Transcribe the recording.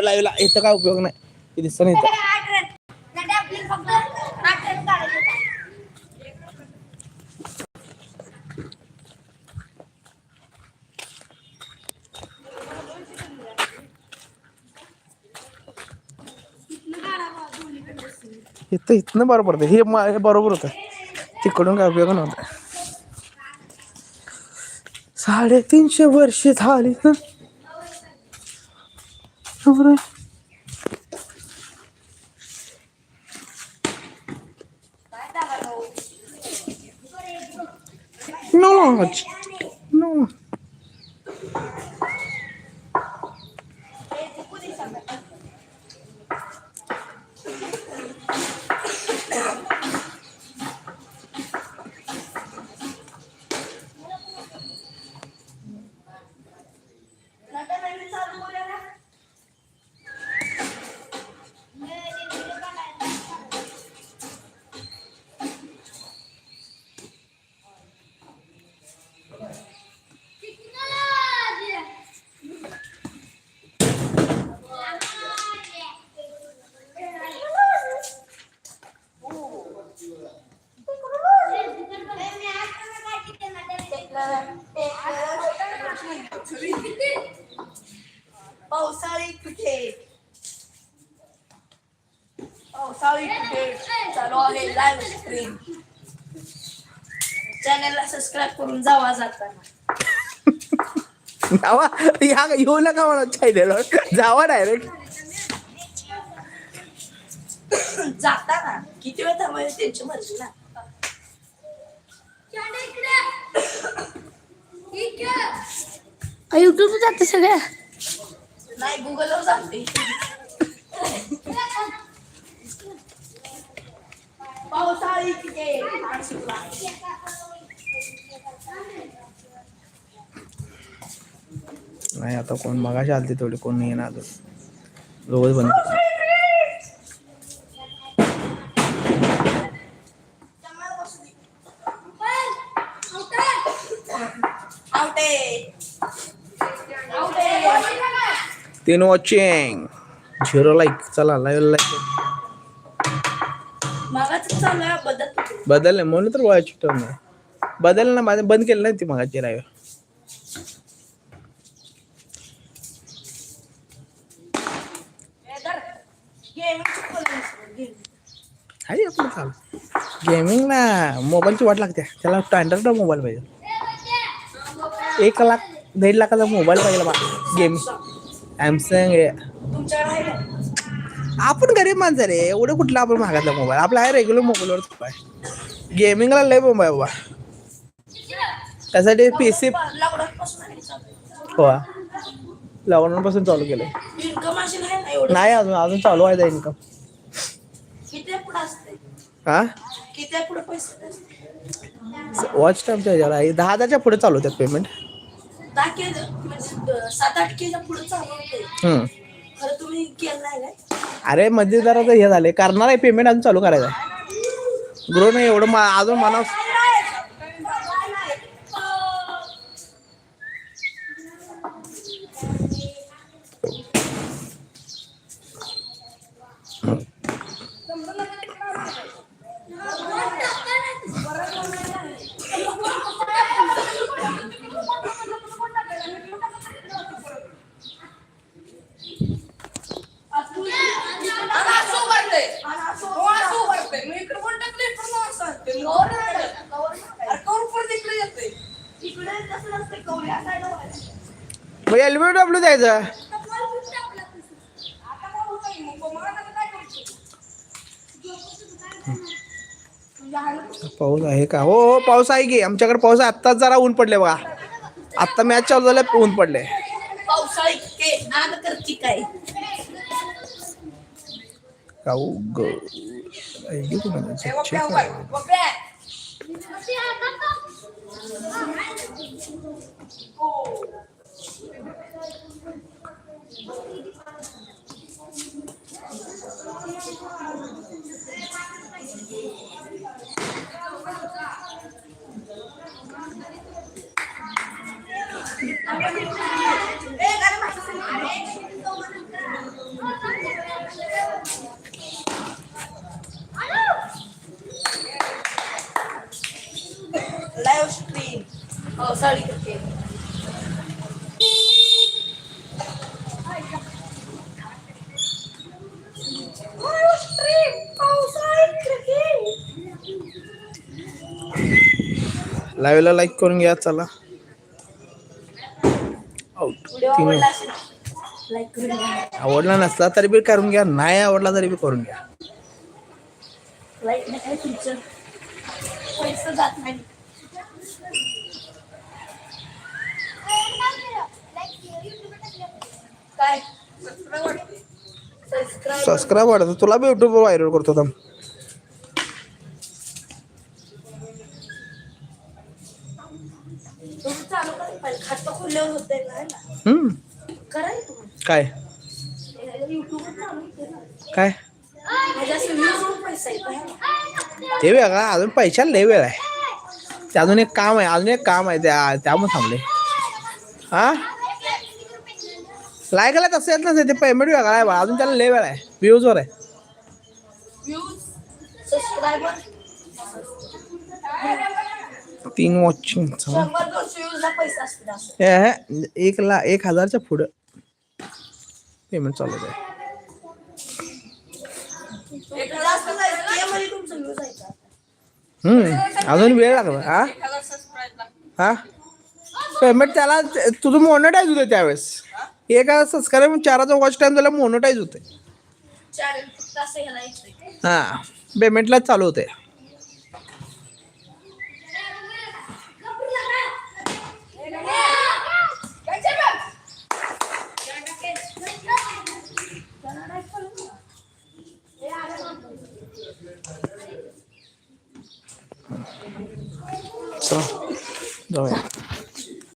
लाईव्हला. इथं काय उपयोग नाही. दिसत नाही इथं. इथं इथनं बरोबर होतं हे हे बरोबर होतं. तिकडून काय उपयोग नव्हता. साडेतीनशे वर्ष झाली ना. Não, Não. पावसाळी क्रिकेट पावसाळी क्रिकेट चालू आहे लाईव्ह स्ट्रीम चॅनलला सबस्क्राईब करून जावा जाताना जावा. या येऊ नका म्हणा चॅनलवर जावा डायरेक्ट जाताना किती वेळ थांबायचं त्यांची मर्जी ना. युट्यूब जाते सगळ्या. नाही गुगलवर पावसाळी नाही आता कोण मगाशी आलते तेवढे कोण नाही येणार दोघच तीन वॉचिंग झिरो लाईक चला लाईव्ह लाईक बदल. बदलले म्हणून तर टर्म आहे. बदल ना माझं बंद केलं नाही ती मगाची लाईव्ह आहे आपलं चालू. गेमिंग ना मोबाईलची वाट लागते. त्याला स्टँडर्ड मोबाईल पाहिजे. एक लाख दीड लाखाचा मोबाईल पाहिजे बा गेमिंग का? आपण गरीब माणसं रे. एवढं कुठला आपण महागातला मोबाईल आपला आहे रेग्युलर मोबाईलवर गेमिंगला लय मोबाईल बाबा त्यासाठी पी सी चालू. हो. लॉकडाऊन चालू केलंय. इन्कम अशी नाही अजून अजून चालू आहे इन्कम हा? वॉच टाईमच्या ह्याच्यावर दहा हजारच्या पुढे चालू होतात पेमेंट दहा के म्हणजे सात आठ केच्या पुढे चालू होते खरं तुम्ही केलं नाही काय? अरे मध्ये जरा हे झाले करणार आहे पेमेंट अजून चालू करायचं आहे. ग्रो नाही एवढं मा- अजून मनाव मग एल बी डब्ल्यू द्यायचं. पाऊस आहे का? हो हो पाऊस आहे की. आमच्याकडे पाऊस आहे आत्ताच जरा ऊन पडले बघा. आत्ता मॅच चालू झाले ऊन पडले लाईव्ह स्ट्रीम लाईव्हला लाईक करून घ्या चला. आउट व्हिडिओ तीन आवडला नसला तरी बी करून घ्या. नाही आवडला तरी बी करून घ्या. सबस्क्राईब वाढत तुला बी युट्यूबवर व्हायरल करतो थांब. चालू करा पहिले. खातं खोलल्यावर होतंय काय ना हम्म. काय? युट्यूबवर चालू होते ना. काय? माझ्या पैसा येतो ते वेगळा अजून पैशाला लय वेळ आहे. ते अजून एक काम आहे अजून एक काम आहे त्या त्यामुळे थांबले. हा? लायकला तसं येत नसेल ते पेमेंट वेगळा आहे बा अजून त्याला लय वेळ आहे. व्ह्यूजवर आहे. व्ह्यूज सबस्क्रायबर तीन वॉचिंग शंभर दोनशे व्ह्यूजला पैसा असते असं एक ला एक हजारच्या पुढं. पेमेंट चालू आहे. एक जास्त नाही ते मध्ये तुमचं व्ह्यूज आहे का हम्म अजून वेळ लागला. हा? हा? पेमेंट त्याला तुझं मोनोटाईज होतं त्यावेळेस. एक सबस्क्राईब चाराचा वॉच टाइम झाला मोनोटाईज होते चॅनल फक्त असं ह्याला येतंय हा पेमेंटला चालू होते चला जाऊया